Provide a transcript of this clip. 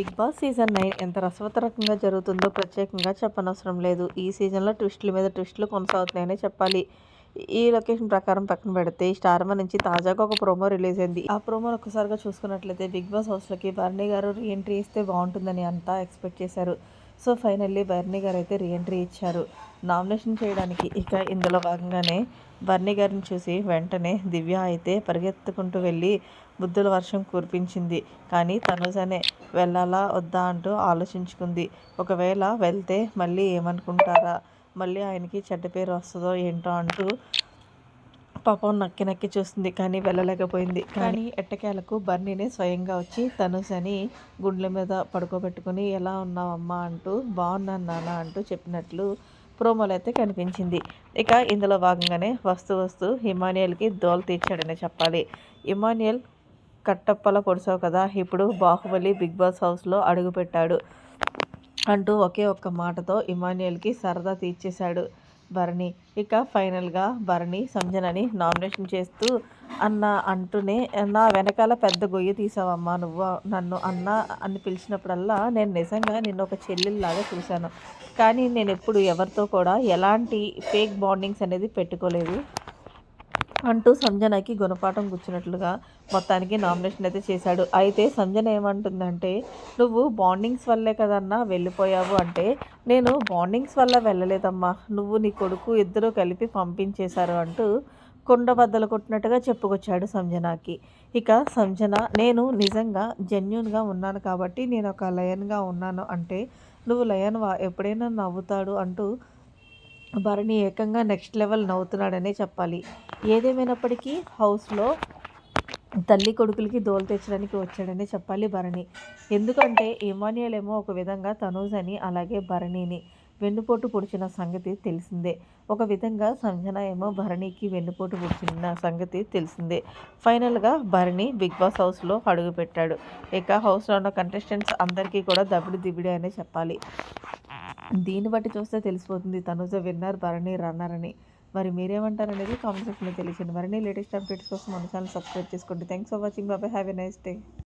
Big boss season nine ఎంత రసవతరకంగా జరుగుతుందో ప్రత్యేకంగా చెప్పనవసరం లేదు. ఈ సీజన్లో ట్విస్టుల మీద ట్విస్టులు కొనసాగుతున్నాయనే చెప్పాలి. ఈ లొకేషన్ ప్రకారం పక్కన పెడితే స్టార్మా నుంచి తాజాగా ఒక ప్రోమో రిలీజ్ అయింది. ఆ ప్రోమోని ఒక్కసారిగా చూసుకున్నట్లయితే బిగ్ బాస్ హౌస్లోకి బర్నీ గారు రీఎంట్రీ ఇస్తే బాగుంటుందని అంతా ఎక్స్పెక్ట్ చేశారు. సో ఫైనల్లీ బర్నీ గారు అయితే రీఎంట్రీ ఇచ్చారు. నామినేషన్ చేయడానికి ఇక ఇందులో భాగంగానే బర్నీ గారిని చూసి వెంటనే దివ్య అయితే పరిగెత్తుకుంటూ వెళ్ళి బుద్ధుల వర్షం కురిపించింది. కానీ తనుజనే వెళ్ళాలా వద్దా అంటూ ఆలోచించుకుంది. ఒకవేళ వెళ్తే మళ్ళీ ఏమనుకుంటారా? మళ్ళీ ఆయనకి చెడ్డ పేరు వస్తుందో ఏంటో అంటూ పాపం నక్కి నక్కి చూస్తుంది కానీ వెళ్ళలేకపోయింది. కానీ ఎట్టకేలకు బర్నీనే స్వయంగా వచ్చి తనుజని గుండెల మీద పడుకోబెట్టుకుని ఎలా ఉన్నావమ్మా? అంటూ బాగున్నాను నాన్న అంటూ చెప్పినట్లు ప్రోమోలు అయితే కనిపించింది. ఇక ఇందులో భాగంగానే వస్తూ వస్తూ హిమానియల్కి దోలు తీర్చాడని చెప్పాలి. ఇమానియల్ కట్టప్పల పొడిసావు కదా ఇప్పుడు బాహుబలి బిగ్ బాస్ హౌస్లో అడుగుపెట్టాడు అంటూ ఒకే ఒక్క మాటతో ఇమానియల్కి సరదా తీర్చేశాడు. భరణి. ఇక ఫైనల్గా భరణి సంజనని నామినేషన్ చేస్తూ అన్న అంటూనే నా వెనకాల పెద్ద గొయ్యి తీసావమ్మా నువ్వు. నన్ను అన్న అని పిలిచినప్పుడల్లా నేను నిజంగా నిన్ను ఒక చెల్లెల్లాగా చూశాను. కానీ నేను ఎప్పుడు ఎవరితో కూడా ఎలాంటి ఫేక్ బాండింగ్స్ అనేది పెట్టుకోలేదు. అంటూ సంజనకి గుణపాఠం కూర్చున్నట్లుగా మొత్తానికి నామినేషన్ అయితే చేశాడు. అయితే సంజన ఏమంటుందంటే నువ్వు బాండింగ్స్ వల్లే కదన్నా వెళ్ళిపోయావు అంటే నేను బాండింగ్స్ వల్ల వెళ్ళలేదమ్మా. నువ్వు నీ కొడుకు ఇద్దరు కలిపి పంపించేశారు అంటూ కొండ బద్దలు కొట్టినట్టుగా చెప్పుకొచ్చాడు సంజనాకి. ఇక సంజన నేను నిజంగా జెన్యున్గా ఉన్నాను కాబట్టి నేను ఒక లయన్గా ఉన్నాను అంటే నువ్వు లయన్ వా ఎప్పుడైనా నవ్వుతాడు అంటూ భరణి ఏకంగా నెక్స్ట్ లెవెల్ నవ్వుతున్నాడనే చెప్పాలి. ఏదేమైనప్పటికీ హౌస్లో తల్లి కొడుకులకి దోలు తెచ్చడానికి వచ్చాడని చెప్పాలి భరణి. ఎందుకంటే ఇమానియల్ ఏమో ఒక విధంగా తనూజ్ అని అలాగే భరణిని వెన్నుపోటు పొడిచిన సంగతి తెలిసిందే. ఒక విధంగా సంజన ఏమో భరణికి వెన్నుపోటు పొడిచిన సంగతి తెలిసిందే. ఫైనల్గా భరణి బిగ్ బాస్ హౌస్లో అడుగుపెట్టాడు ఇక హౌస్లో ఉన్న కంటెస్టెంట్స్ అందరికీ కూడా దబిడి దిబిడి అనే చెప్పాలి. దీన్ని బట్టి చూస్తే తెలిసిపోతుంది తనుజ విన్నర్ భరణి రన్నర్ అని. మరి మీరేమంటారు అనేది కామెంట్ సెక్షన్లో తెలియజేయండి మరిన్ని లేటెస్ట్ అప్డేట్స్ కోసం మన ఛానల్ సబ్స్క్రైబ్ చేసుకోండి. థ్యాంక్స్ ఫర్ వాచింగ్ బాబాయ్ హ్యావ్ ఎ నైస్ డే